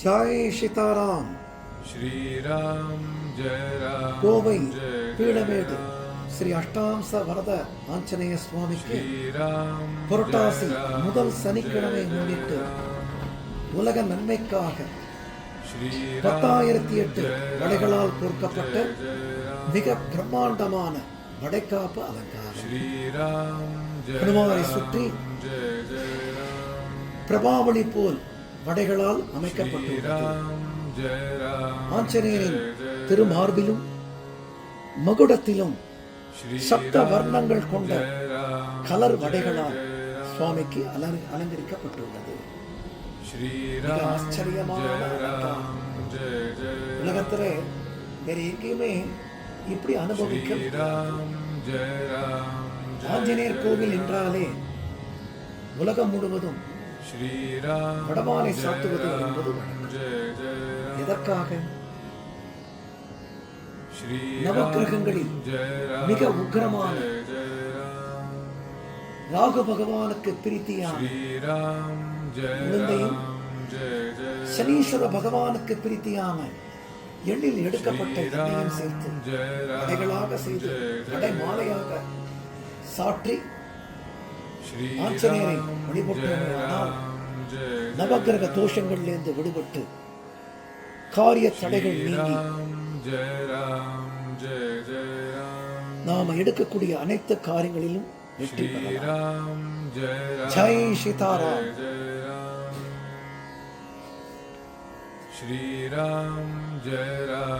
Joy Sitaram. Sriram Jayaram Kovai Peelamedu Sri Ashtamsa Varada Anjaneya சுவாமிக்கு புரட்டாசி முதல் சனிக்கிழமை முன்னிட்டு உலக நன்மைக்காக பத்தாயிரத்தி எட்டு வடைகளால் பொறுக்கப்பட்ட மிக பிரம்மாண்டமான வடைக்காப்பு அலங்காரம். ஹனுமாரை சுற்றி பிரபாவளி போல் வடைகளால் அமைக்கப்பட்டுள்ளது. ஆஞ்சநேயரின் திருமார்பிலும் மகுடத்திலும் சப்த வர்ணங்கள் கொண்ட கலர் வடைகளால் சுவாமிக்கு அலங் அலங்கரிக்கப்பட்டுள்ளது. ஆச்சரியமான உலகத்தில் வேற எங்கேயுமே இப்படி அனுபவிக்க ஆஞ்சநேயர் கோவில் என்றாலே உலகம் முழுவதும் வடமாலை சாத்துவது என்பது எதற்காக? நவகிரகங்களில் மிக உக்கிரமான ராகு பகவானுக்கு பிரித்தியான உளுந்தையும் சனீஸ்வர பகவானுக்கு பிரித்தியான எண்ணில் எடுக்கப்பட்ட எண்ணெயும் சேர்த்து கடைகளாக செய்து கடை மாலையாக சாற்றி ஆஞ்சநேயரை வழிபட்டவர்களானால் நவகிரக தோஷங்களிலிருந்து விடுபட்டு காரிய தடைகள் நீங்கி நாம எடுக்கக்கூடிய அனைத்து காரியங்களிலும் வெற்றி பெறலாம். ஜெய் சீதாராம். ஸ்ரீராம் ஜெயராம்